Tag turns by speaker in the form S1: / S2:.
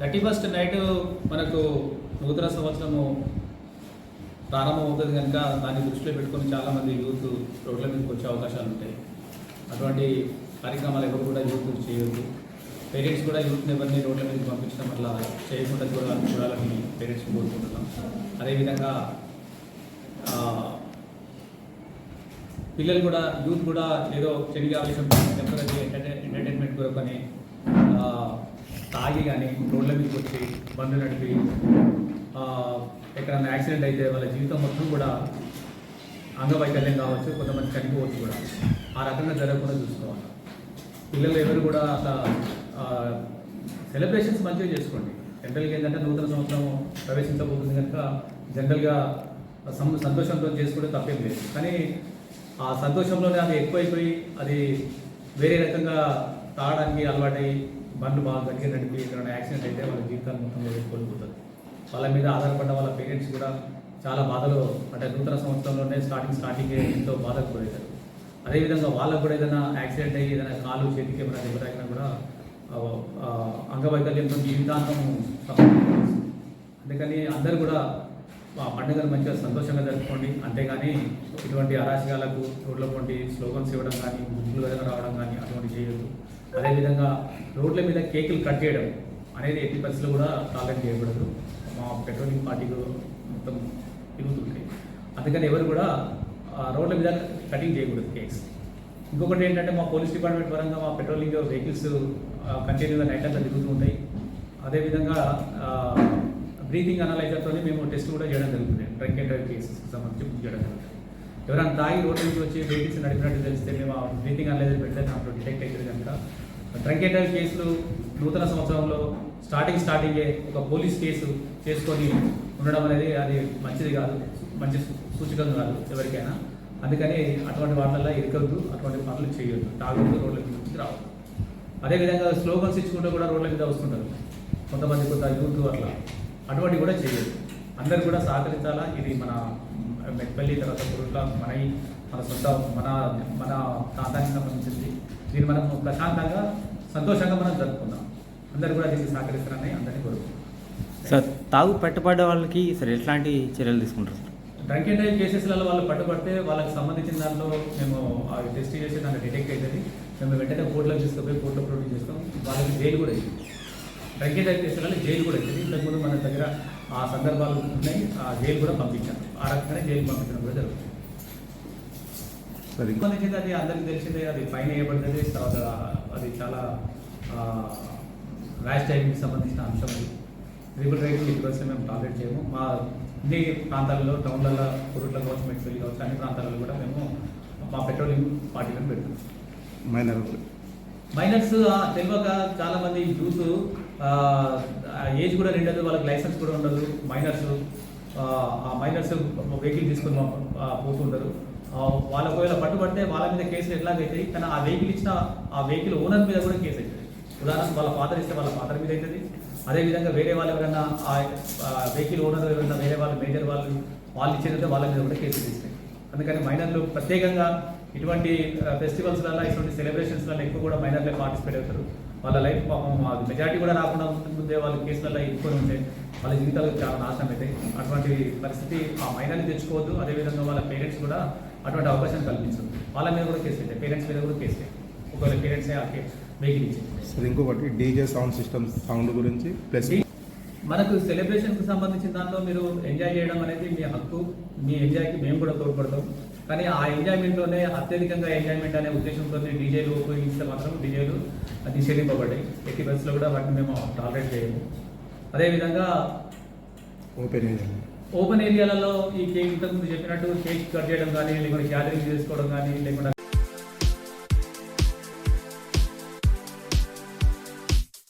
S1: Thirty first night మనకు నూతన సంవత్సరము ప్రారంభం అవుతుంది కనుక దాన్ని దృష్టిలో పెట్టుకొని చాలామంది యూత్ రోడ్ల మీదకి వచ్చే అవకాశాలు ఉంటాయి. అటువంటి కార్యక్రమాలు ఎవరు కూడా యూత్ చేయొద్దు. పేరెంట్స్ కూడా యూత్ని ఎవరిని రోడ్ల మీదకి పంపించడం అట్లా చేయకుండా కూడా చూడాలని పేరెంట్స్ కోరుకుంటున్నాం. అదేవిధంగా పిల్లలు కూడా యూత్ కూడా ఏదో చెడుగా ఆవేశం టెంపరీ ఎంటర్టైన్మెంట్ కొరకు అని తాగి కానీ రోడ్ల మీదకి వచ్చి బండ్లు నడిపి ఎక్కడన్నా యాక్సిడెంట్ అయితే వాళ్ళ జీవితం మొత్తం కూడా అంగవైకల్యం కావచ్చు కొంతమంది చనిపోవచ్చు కూడా. ఆ రకంగా జరగకుండా చూసుకోవాలి. పిల్లలు ఎవరు కూడా అట్లా సెలబ్రేషన్స్ మంచిగా చేసుకోండి. జనరల్గా ఏంటంటే నూతన సంవత్సరం ప్రవేశించబోతుంది కనుక జనరల్గా సంతోషంతో చేసుకుంటే తప్పేం లేదు. కానీ ఆ సంతోషంలోనే అది ఎక్కువైపోయి అది వేరే రకంగా తాగడానికి అలవాటై బండ్లు బాగా గట్టిగా నడిపి ఎక్కడైనా యాక్సిడెంట్ అయితే వాళ్ళ జీవితాలు మొత్తం కోల్పోతుంది వాళ్ళ మీద ఆధారపడ్డ వాళ్ళ పేరెంట్స్ కూడా చాలా బాధలు అంటే నూతన సంవత్సరంలోనే స్టార్టింగ్ స్టార్టింగ్ ఎంతో బాధకు గురవుతారు. అదేవిధంగా వాళ్ళకు కూడా ఏదైనా యాక్సిడెంట్ అయ్యి ఏదైనా కాలు చేతికి ఏమైనా దెబ్బ తాకినా కూడా అంగవైకల్యంతో జీవితాంతం అందుకని అందరూ కూడా ఆ పండుగను మంచిగా సంతోషంగా జరుపుకోండి. అంతేగాని ఇటువంటి అరాచకాలకు రోడ్ల స్లోగన్స్ ఇవ్వడం కానీ గుంపులు ఏదైనా రావడం కానీ అటువంటి చేయొద్దు. అదేవిధంగా రోడ్ల మీద కేకులు కట్ చేయడం అనేది ఎట్టి పరిస్థితులు కూడా టాలెంట్ చేయకూడదు. మా పెట్రోలింగ్ పార్టీలు మొత్తం తిరుగుతుంటాయి అందుకని ఎవరు కూడా రోడ్ల మీద కటింగ్ చేయకూడదు కేక్స్. ఇంకొకటి ఏంటంటే మా పోలీస్ డిపార్ట్మెంట్ పరంగా మా పెట్రోలింగ్ వెహికల్స్ కంటిన్యూగా నైట్ అంతా తిరుగుతూ ఉంటాయి. అదేవిధంగా బ్రీతింగ్ అనలైజర్తోనే మేము టెస్ట్ కూడా చేయడం జరుగుతుంది. డ్రంక్ అండ్ డ్రైవ్ కేసెస్కి సంబంధించి బుక్ చేయడం జరుగుతుంది. ఎవరైనా తాగి రోడ్డు నుంచి వచ్చి వెహికల్స్ నడిపినట్టు తెలిస్తే మేము ఆ బ్రీతింగ్ అనలైజర్ పెడితే దాంట్లో డిటెక్ట్ అవుతుంది కనుక డ్రంక్ అండ్ డ్రైవ్ కేసులు నూతన సంవత్సరంలో స్టార్టింగ్ స్టార్టింగే ఒక పోలీస్ కేసు చేసుకొని ఉండడం అనేది అది మంచిది కాదు మంచి సూ- సూచకం కాదు ఎవరికైనా. అందుకని అటువంటి వాటిల్లో ఇరకద్దు అటువంటి పనులు చేయొద్దు. తాగొద్దు రోడ్ల మీద రావద్దు. అదేవిధంగా స్లోగన్స్ ఇచ్చుకుంటూ కూడా రోడ్ల మీద వస్తుంటారు. కొంతమంది కొంత యూత్ అట్లా. అటువంటి కూడా చేయొద్దు అందరు కూడా సహకరించాలా? ఇది మన మెట్పల్లి తర్వాత పురుట్ల మన మన సొంత మన మన ప్రాంతానికి సంబంధించింది. దీన్ని మనం ప్రశాంతంగా సంతోషంగా మనం జరుపుకుందాం. అందరు కూడా దీనికి సహకరిస్తారని అందరినీ కోరుకుంటున్నాం.
S2: సార్ తాగు పట్టుబడ్డ వాళ్ళకి సార్ ఎట్లాంటి చర్యలు తీసుకుంటారు సార్?
S1: డ్రంక్ అండ్ డ్రైవ్ కేసెస్లలో వాళ్ళు పట్టుబడితే వాళ్ళకి సంబంధించిన దాంట్లో మేము అవి టెస్ట్ చేసి దాంట్లో డిటెక్ట్ అవుతుంది మేము వెంటనే కోర్టులో తీసుకుపోయి కోర్టులో ప్రొడ్యూస్ చేస్తాం. వాళ్ళకి జైలు కూడా అవుతుంది డ్రైవ్ కేసులలో జైలు కూడా అవుతుంది ఇంతకుముందు మన దగ్గర ఆ సందర్భాలు ఉన్నాయి. ఆ జైలు కూడా పంపించాం. ఆ రకంగానే జైలు పంపించడం కూడా జరుగుతుంది.
S3: సరే
S1: సంబంధించింది అది అందరికీ తెలిసిందే అది ఫైన్ వేయబడుతుంది తర్వాత అది చాలా ర్యాష్ డ్రైవింగ్కి సంబంధించిన అంశం అది. ట్రిపుల్ డ్రైవింగ్ ఇటువంటి మేము టార్గెట్ చేయము. మా అన్ని ప్రాంతాలలో టౌన్లలో కురుట్ల కావచ్చు మెట్పల్లి కావచ్చు అన్ని ప్రాంతాలలో కూడా మేము మా పెట్రోలింగ్ పార్టీలను పెడుతున్నాం.
S3: మైనర్
S1: మైనర్స్ తెలియక చాలా మంది యూత్ ఏజ్ కూడా నిండదు వాళ్ళకి లైసెన్స్ కూడా ఉండదు. మైనర్స్ ఆ మైనర్స్ వెహికల్ తీసుకొని పోతుంటారు. ఆ, వాళ్ళ ఒకవేళ పట్టుబడితే వాళ్ళ మీద కేసులు ఎట్లాగైతాయి? కానీ ఆ వెహికల్ ఇచ్చిన ఆ వెహికల్ ఓనర్ మీద కూడా కేసు అవుతుంది ఉదాహరణకు వాళ్ళ ఫాదర్ ఇస్తే వాళ్ళ ఫాదర్ మీద అవుతుంది అదేవిధంగా వేరే వాళ్ళు ఎవరైనా ఆ వెహికల్ ఓనర్ ఎవరైనా వేరే వాళ్ళు మేజర్ వాళ్ళు వాళ్ళు ఇచ్చేదంటే వాళ్ళ మీద కూడా కేసులు తీస్తాయి. అందుకని మైనర్లు ప్రత్యేకంగా ఇటువంటి ఫెస్టివల్స్లలో ఇటువంటి సెలబ్రేషన్స్లలో ఎక్కువ కూడా మైనర్లే పార్టిసిపేట్ అవుతారు. వాళ్ళ లైఫ్ పాపం మెజారిటీ కూడా రాకుండా ముందే వాళ్ళ కేసులలో ఎక్కువ ఉంటే వాళ్ళ జీవితాలు చాలా నాశనం అవుతాయి. అటువంటి పరిస్థితి ఆ మైనర్ని తెచ్చుకోవద్దు. అదేవిధంగా వాళ్ళ పేరెంట్స్ కూడా అటువంటి అవకాశం కల్పించదు వాళ్ళ మీద కూడా కేసు అవుతాయి పేరెంట్స్ మీద కూడా కేసు ఒకవేళ పేరెంట్స్ ఆ వెహికల్ ఇచ్చేది
S3: సార్ ఇంకొకటి డీజే సౌండ్ సిస్టమ్ సౌండ్ గురించి ప్లస్
S1: మనకు సెలబ్రేషన్కి సంబంధించిన దాంట్లో మీరు ఎంజాయ్ చేయడం అనేది మీ హక్కు. మీ ఎంజాయ్కి మేము కూడా తోడ్పడతాం. కానీ ఆ ఎంజాయ్మెంట్లోనే అత్యధికంగా ఎంజాయ్మెంట్ అనే ఉద్దేశంతో డీజేలు ఉపయోగిస్తే మాత్రం డీజేలు నిషేధింపబడ్డాయి ఎట్టి బస్సులో కూడా వాటిని మేము టాలరేట్ చేయము. అదేవిధంగా
S3: ఓపెన్ ఏరియా
S1: ఓపెన్ ఏరియాలలో ఈ కేక్ ఇంతకుముందు చెప్పినట్టు కేక్ కట్ చేయడం కానీ లేకుంటే గ్యాదరింగ్ చేసుకోవడం కానీ లేకుండా